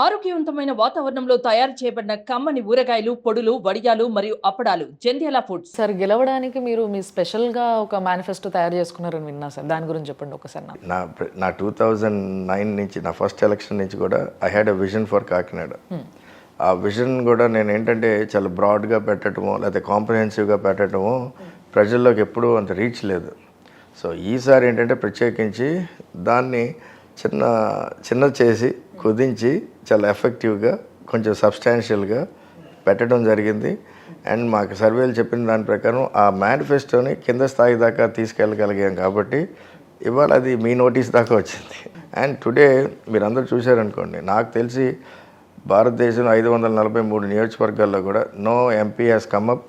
ఆరోగ్యవంతమైన వాతావరణంలో తయారు చేయబడిన కమ్మని ఊరగాయలు పొడులు వడియాలు మరియు అప్పడాలు జంధ్యాల ఫుడ్స్. సార్ గెలవడానికి మీరు మీ స్పెషల్గా ఒక మేనిఫెస్టో తయారు చేసుకున్నారని విన్నా సార్. దాని గురించి చెప్పండి ఒకసారి నా నా టూ థౌజండ్ నైన్ నుంచి నా ఫస్ట్ ఎలక్షన్ నుంచి కూడా I had a vision for Kakinada. ఆ విజన్ కూడా నేను ఏంటంటే చాలా బ్రాడ్గా పెట్టడము లేకపోతే కాంప్రహెన్సివ్గా పెట్టడము ప్రజల్లోకి ఎప్పుడూ అంత రీచ్ లేదు. సో ఈసారి ఏంటంటే ప్రత్యేకించి దాన్ని చిన్న చిన్న చేసి కుదించి చాలా ఎఫెక్టివ్గా కొంచెం సబ్స్టాన్షియల్గా పెట్టడం జరిగింది. అండ్ మాకు సర్వేలు చెప్పిన దాని ప్రకారం ఆ మేనిఫెస్టోని కింద స్థాయి దాకా తీసుకెళ్ళగలిగాం కాబట్టి ఇవాళ అది మీ నోటీస్ దాకా వచ్చింది. అండ్ టుడే మీరందరూ చూశారనుకోండి నాకు తెలిసి భారతదేశం ఐదు వందల నలభై మూడు నియోజకవర్గాల్లో కూడా నో ఎంపీ కమ్అప్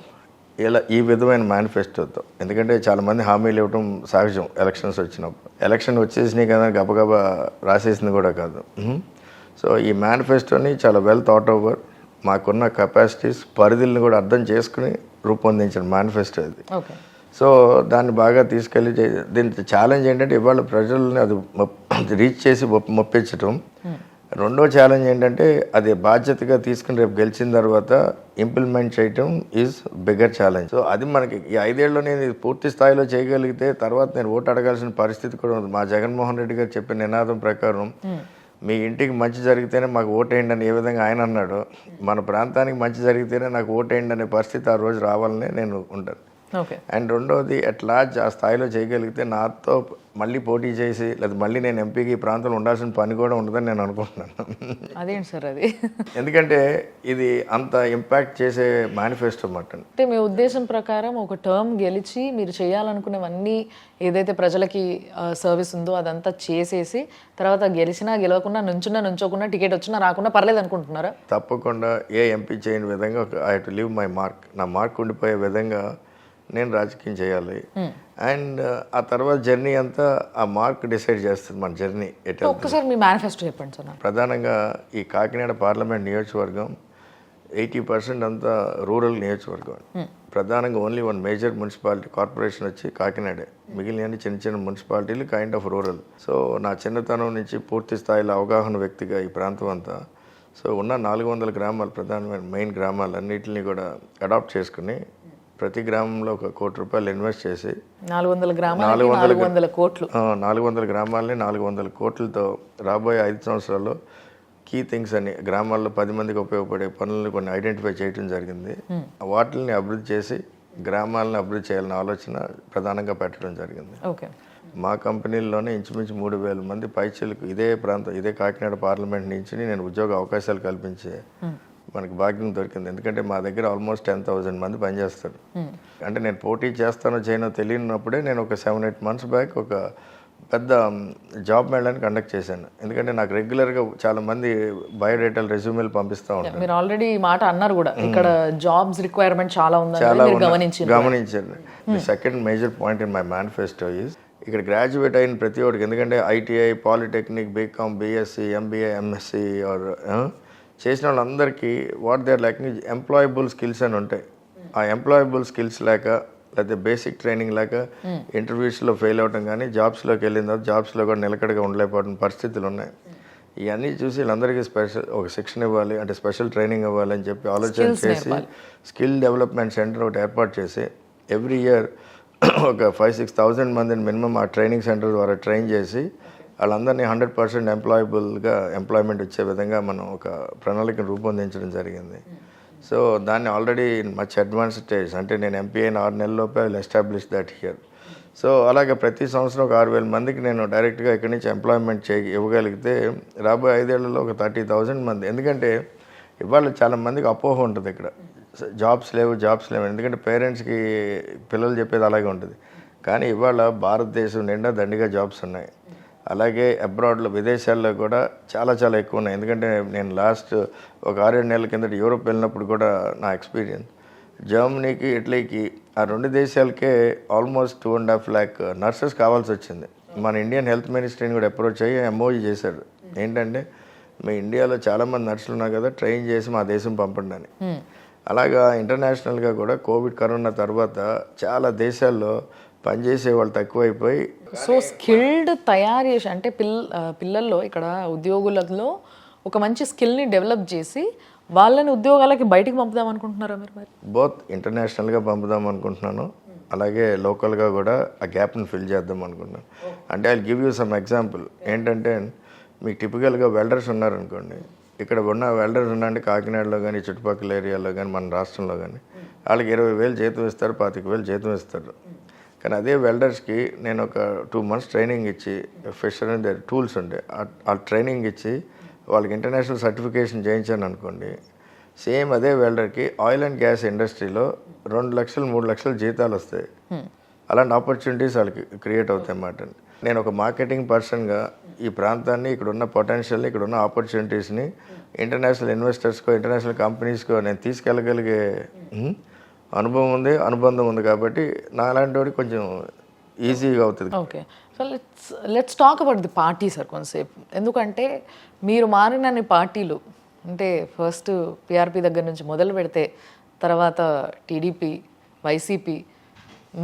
ఇలా ఈ విధమైన మేనిఫెస్టోతో ఎందుకంటే చాలామంది హామీలు ఇవ్వడం సహజం ఎలక్షన్స్ వచ్చినప్పుడు. ఎలక్షన్ వచ్చేసినాయి కదా గబగబా రాసేసింది కూడా కాదు. సో ఈ మేనిఫెస్టోని చాలా వెల్ థాట్ ఓవర్ మాకున్న కెపాసిటీస్ పరిధులను కూడా అర్థం చేసుకుని రూపొందించిన మేనిఫెస్టో ఇది. ఓకే సో దాన్ని బాగా తీసుకెళ్ళి చే- దీని ఛాలెంజ్ ఏంటంటే ఇవాళ ప్రజల్ని అది రీచ్ చేసి మొప్- మొప్పించటం. రెండో ఛాలెంజ్ ఏంటంటే అది బాధ్యతగా తీసుకుని రేపు గెలిచిన తర్వాత ఇంప్లిమెంట్ చేయటం ఈజ్ బిగ్గర్ ఛాలెంజ్ సో అది మనకి ఈ ఐదేళ్ళలో నేను పూర్తి స్థాయిలో చేయగలిగితే తర్వాత నేను ఓటు అడగాల్సిన పరిస్థితి కూడా ఉంది మా జగన్మోహన్ రెడ్డి గారు చెప్పిన నినాదం ప్రకారం మీ ఇంటికి మంచి జరిగితేనే మాకు ఓటేయండి అని ఏ విధంగా ఆయన అన్నాడు. మన ప్రాంతానికి మంచి జరిగితేనే నాకు ఓటేయండి అనే పరిస్థితి ఆ రోజు రావాలని నేను ఉంటాను. అండ్ రెండోది అట్ లార్జ్ ఆ స్థాయిలో చేయగలిగితే నాతో మళ్ళీ పోటీ చేసి లేదా మళ్ళీ నేను ఎంపీకి ఈ ప్రాంతంలో ఉండాల్సిన పని కూడా ఉండదని నేను అనుకుంటున్నాను. అదేంటి సార్ అది? ఎందుకంటే ఇది అంత ఇంపాక్ట్ చేసే మేనిఫెస్టో అన్నమాట అంటే మీ ఉద్దేశం ప్రకారం ఒక టర్మ్ గెలిచి మీరు చేయాలనుకునేవన్నీ ఏదైతే ప్రజలకి సర్వీస్ ఉందో అదంతా చేసేసి తర్వాత గెలిచినా గెలవకుండా నుంచున్నా నుంచోకుండా టికెట్ వచ్చినా రాకుండా పర్లేదు అనుకుంటున్నారా? తప్పకుండా ఏ ఎంపీ చేయని విధంగా I to live my mark నా మార్క్ ఉండిపోయే విధంగా నేను రాజకీయం చేయాలి. అండ్ ఆ తర్వాత జర్నీ అంతా ఆ మార్క్ డిసైడ్ చేస్తుంది మన జర్నీ ఒక్కసారి మీ మేనిఫెస్టో చెప్పండి సార్ ప్రధానంగా ఈ కాకినాడ పార్లమెంట్ నియోజకవర్గం ఎయిటీ పర్సెంట్ అంతా రూరల్ నియోజకవర్గం. ప్రధానంగా only one major municipality corporation వచ్చి కాకినాడే. మిగిలిన చిన్న చిన్న మున్సిపాలిటీలు కైండ్ ఆఫ్ రూరల్. సో నా చిన్నతనం నుంచి పూర్తి స్థాయిలో అవగాహన వ్యక్తిగా ఈ ప్రాంతం అంతా. సో ఉన్న నాలుగు వందల గ్రామాలు ప్రధానమైన మెయిన్ గ్రామాలు అన్నింటినీ కూడా అడాప్ట్ చేసుకుని ప్రతి గ్రామంలో ఒక కోటి రూపాయలు ఇన్వెస్ట్ చేసి నాలుగు వందల నాలుగు వందల కోట్లు. ఆ, నాలుగు వందల గ్రామాలని నాలుగు వందల కోట్లతో రాబోయే ఐదు సంవత్సరాల్లో కీ థింగ్స్ అని గ్రామాల్లో పది మందికి ఉపయోగపడే పనులను కొన్ని ఐడెంటిఫై చేయడం జరిగింది. వాటిని అభివృద్ధి చేసి గ్రామాలను అభివృద్ధి చేయాలనే ఆలోచన ప్రధానంగా పెట్టడం జరిగింది. ఓకే. మా కంపెనీల్లోనే ఇంచుమించు మూడు వేల మంది పైచలకు ఇదే ప్రాంతం ఇదే కాకినాడ పార్లమెంట్ నుంచి నేను ఉద్యోగ అవకాశాలు కల్పించే మనకి భాగ్యం దొరికింది. ఎందుకంటే మా దగ్గర ఆల్మోస్ట్ టెన్ థౌజండ్ మంది పనిచేస్తారు. అంటే నేను పోటీ చేస్తానో చేయనో తెలియనప్పుడే నేను ఒక సెవెన్ ఎయిట్ మంత్స్ బ్యాక్ ఒక పెద్ద జాబ్ మేళాన్ని కండక్ట్ చేశాను. ఎందుకంటే నాకు రెగ్యులర్గా చాలా మంది బయోడేటాలు రెజ్యూమేలు పంపిస్తూ ఉంటారు. మీరు ఆల్రెడీ మాట అన్నారు కూడా. ఇక్కడ జాబ్స్ రిక్వైర్మెంట్ చాలా ఉందని చాలా మీరు ఉన్నాయి. గమనించి గమనించారు. The second major point in my manifesto is ఇక్కడ గ్రాడ్యుయేట్ అయిన ప్రతి ఒక్కరికి ఎందుకంటే ITI polytechnic BCom BSc MBA MSc are చేసిన వాళ్ళందరికీ what they are like employable skills అని ఉంటాయి. ఆ ఎంప్లాయబుల్ స్కిల్స్ లేక లేకపోతే బేసిక్ ట్రైనింగ్ లేక ఇంటర్వ్యూస్లో ఫెయిల్ అవటం కానీ జాబ్స్లోకి వెళ్ళిన తర్వాత జాబ్స్లో కూడా నిలకడగా ఉండలేకపోవడం పరిస్థితులు ఉన్నాయి. ఇవన్నీ చూసి వీళ్ళందరికీ స్పెషల్ ఒక శిక్షణ ఇవ్వాలి అంటే స్పెషల్ ట్రైనింగ్ ఇవ్వాలి అని చెప్పి ఆలోచన చేసి స్కిల్ డెవలప్మెంట్ సెంటర్ ఒకటి ఏర్పాటు చేసి ఎవ్రీ ఇయర్ ఒక ఫైవ్ సిక్స్ థౌజండ్ మందిని మినిమం ఆ ట్రైనింగ్ సెంటర్ ద్వారా ట్రైన్ చేసి వాళ్ళందరినీ హండ్రెడ్ పర్సెంట్ ఎంప్లాయబుల్గా ఎంప్లాయ్మెంట్ వచ్చే విధంగా మనం ఒక ప్రణాళికను రూపొందించడం జరిగింది. సో దాన్ని ఆల్రెడీ మచ్ అడ్వాన్స్ స్టేజ్ అంటే నేను ఎంపీ అయిన ఆరు నెలలలోపే I establish that here. So అలాగే ప్రతి సంవత్సరం ఒక ఆరు వేల మందికి నేను డైరెక్ట్గా ఇక్కడి నుంచి ఎంప్లాయ్మెంట్ చేయ ఇవ్వగలిగితే రాబోయే ఐదేళ్ళలో ఒక థర్టీ థౌజండ్ మంది. ఎందుకంటే ఇవాళ చాలా మందికి అపోహ ఉంటుంది ఇక్కడ. జాబ్స్ లేవు జాబ్స్ లేవు. ఎందుకంటే పేరెంట్స్కి పిల్లలు చెప్పేది అలాగే ఉంటుంది. కానీ ఇవాళ భారతదేశం నిండా దండిగా జాబ్స్ ఉన్నాయి. అలాగే అబ్రాడ్లో విదేశాల్లో కూడా చాలా చాలా ఎక్కువ ఉన్నాయి ఎందుకంటే నేను లాస్ట్ ఒక ఆరేడు నెలల కిందట యూరోప్ వెళ్ళినప్పుడు కూడా నా ఎక్స్పీరియన్స్. జర్మనీకి ఇటలీకి ఆ రెండు దేశాలకే almost two and half lakh nurses కావాల్సి వచ్చింది. మన ఇండియన్ హెల్త్ మినిస్ట్రీని కూడా అప్రోచ్ అయ్యి ఎంఓఈ చేశాడు ఏంటంటే మీ ఇండియాలో చాలామంది నర్సులు ఉన్నారు కదా ట్రైన్ చేసి మా దేశం పంపండి అని. అలాగా ఇంటర్నేషనల్గా కూడా కోవిడ్ కరోనా తర్వాత చాలా దేశాల్లో పనిచేసే వాళ్ళు తక్కువైపోయి సో స్కిల్డ్ తయారు చేసి అంటే పిల్ల పిల్లల్లో ఇక్కడ ఉద్యోగులలో ఒక మంచి స్కిల్ని డెవలప్ చేసి వాళ్ళని ఉద్యోగాలకి బయటికి పంపుదాం అనుకుంటున్నారా మీరు మరి? బోత్ ఇంటర్నేషనల్గా పంపుదాం అనుకుంటున్నాను. అలాగే లోకల్గా కూడా ఆ గ్యాప్ని ఫిల్ చేద్దాం అనుకుంటున్నాను. అంటే I give you some example. ఏంటంటే మీకు టిపికల్గా వెల్డర్స్ ఉన్నారనుకోండి ఇక్కడ ఉన్న వెల్డర్స్ ఉన్నారంటే కాకినాడలో కానీ చుట్టుపక్కల ఏరియాలో కానీ మన రాష్ట్రంలో కానీ వాళ్ళకి ఇరవై వేలు జీతం ఇస్తారు పాతిక వేలు జీతం ఇస్తారు. కానీ అదే వెల్డర్స్కి నేను ఒక టూ మంత్స్ ట్రైనింగ్ ఇచ్చి ఫిషర్ అండ్ టూల్స్ ఉండే ఆ- ట్రైనింగ్ ఇచ్చి వాళ్ళకి ఇంటర్నేషనల్ సర్టిఫికేషన్ చేయించాను అనుకోండి సేమ్ అదే వెల్డర్కి ఆయిల్ అండ్ గ్యాస్ ఇండస్ట్రీలో రెండు లక్షలు మూడు లక్షలు జీతాలు వస్తాయి. అలాంటి ఆపర్చునిటీస్ వాళ్ళకి క్రియేట్ అవుతాయి అన్నమాట. నేను ఒక మార్కెటింగ్ పర్సన్గా ఈ ప్రాంతాన్ని ఇక్కడ ఉన్న పొటెన్షియల్ని ఇక్కడ ఉన్న ఆపర్చునిటీస్ని ఇంటర్నేషనల్ ఇన్వెస్టర్స్కో ఇంటర్నేషనల్ కంపెనీస్కో నేను తీసుకెళ్ళగలిగే అనుభవం ఉంది అనుబంధం ఉంది కాబట్టి నా అలాంటి వాడికి కొంచెం ఈజీగా అవుతుంది. Okay so let's let's talk about the party sir కొంతసేపు. ఎందుకంటే మీరు మారినన్ని పార్టీలు అంటే ఫస్ట్ పిఆర్పి దగ్గర నుంచి మొదలు పెడితే తర్వాత టీడీపీ వైసీపీ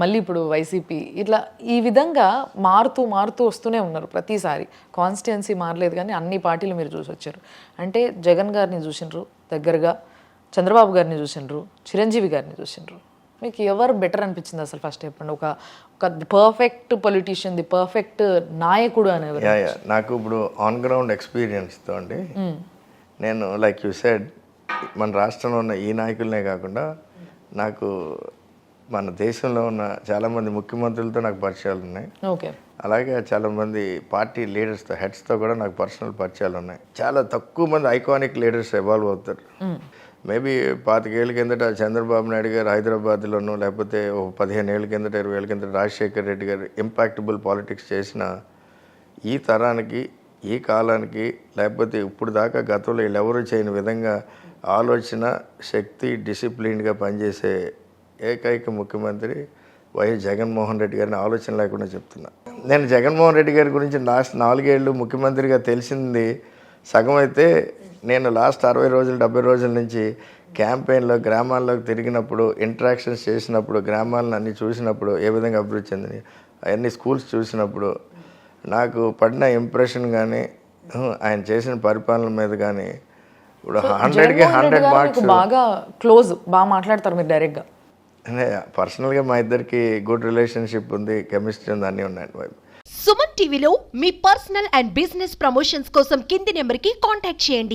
మళ్ళీ ఇప్పుడు వైసీపీ ఇట్లా ఈ విధంగా మారుతూ మారుతూ వస్తూనే ఉన్నారు ప్రతిసారి. కాన్స్టిట్యున్సీ మారలేదు కానీ అన్ని పార్టీలు మీరు చూసి వచ్చారు. అంటే జగన్ గారిని చూసిండ్రు దగ్గరగా. చంద్రబాబు గారిని చూసిండ్రు చిరంజీవి గారిని చూసిండ్రు. మీకు ఎవరు బెటర్ అనిపించింది అసలు ఫస్ట్ చెప్పండి. ఒక ఒక పర్ఫెక్ట్ పొలిటీషియన్ ది పర్ఫెక్ట్ నాయకుడు అనేవారు నాకు ఇప్పుడు ఆన్ గ్రౌండ్ ఎక్స్పీరియన్స్తో అండి. నేను లైక్ యూ సెడ్ మన రాష్ట్రంలో ఉన్న ఈ నాయకులనే కాకుండా నాకు మన దేశంలో ఉన్న చాలామంది ముఖ్యమంత్రులతో నాకు పరిచయాలు ఉన్నాయి. ఓకే అలాగే చాలామంది పార్టీ లీడర్స్తో హెడ్స్తో కూడా నాకు పర్సనల్ పరిచయాలు ఉన్నాయి. చాలా తక్కువ మంది ఐకానిక్ లీడర్స్ ఎవాల్వ్ అవుతారు. మేబీ పాతికేళ్ళ కిందట చంద్రబాబు నాయుడు గారు హైదరాబాద్లోనూ లేకపోతే ఒక పదిహేను ఏళ్ళ కిందట ఇరవై ఏళ్ళ కిందట రాజశేఖర్ రెడ్డి గారు ఇంపాక్టబుల్ పాలిటిక్స్ చేసిన ఈ తరానికి ఈ కాలానికి లేకపోతే ఇప్పుడు దాకా గతంలో వీళ్ళెవరూ ఎవరు చేయని విధంగా ఆలోచన శక్తి డిసిప్లిన్గా పనిచేసే ఏకైక ముఖ్యమంత్రి వైఎస్ జగన్మోహన్ రెడ్డి గారిని ఆలోచన లేకుండా చెప్తున్నా. నేను జగన్మోహన్ రెడ్డి గారి గురించి లాస్ట్ నాలుగేళ్ళు ముఖ్యమంత్రిగా తెలిసింది సగం అయితే నేను లాస్ట్ అరవై రోజులు డెబ్బై రోజుల నుంచి క్యాంపెయిన్లో గ్రామాల్లోకి తిరిగినప్పుడు ఇంటరాక్షన్స్ చేసినప్పుడు గ్రామాలను అన్ని చూసినప్పుడు ఏ విధంగా అభివృద్ధి చెందినాయి అవన్నీ స్కూల్స్ చూసినప్పుడు నాకు పడిన ఇంప్రెషన్ కానీ ఆయన చేసిన పరిపాలన మీద కానీ ఇప్పుడు హండ్రెడ్కి హండ్రెడ్ మార్క్స్ బాగా క్లోజ్ బాగా మాట్లాడతారు మీరు డైరెక్ట్గా. పర్సనల్గా మా ఇద్దరికి గుడ్ రిలేషన్షిప్ ఉంది కెమిస్ట్రీ ఉంది అన్నీ ఉన్నాయండి సుమన్ టీవీలో మీ పర్సనల్ అండ్ బిజినెస్ ప్రమోషన్స్ కోసం కింది నెంబర్కి కాంటాక్ట్ చేయండి.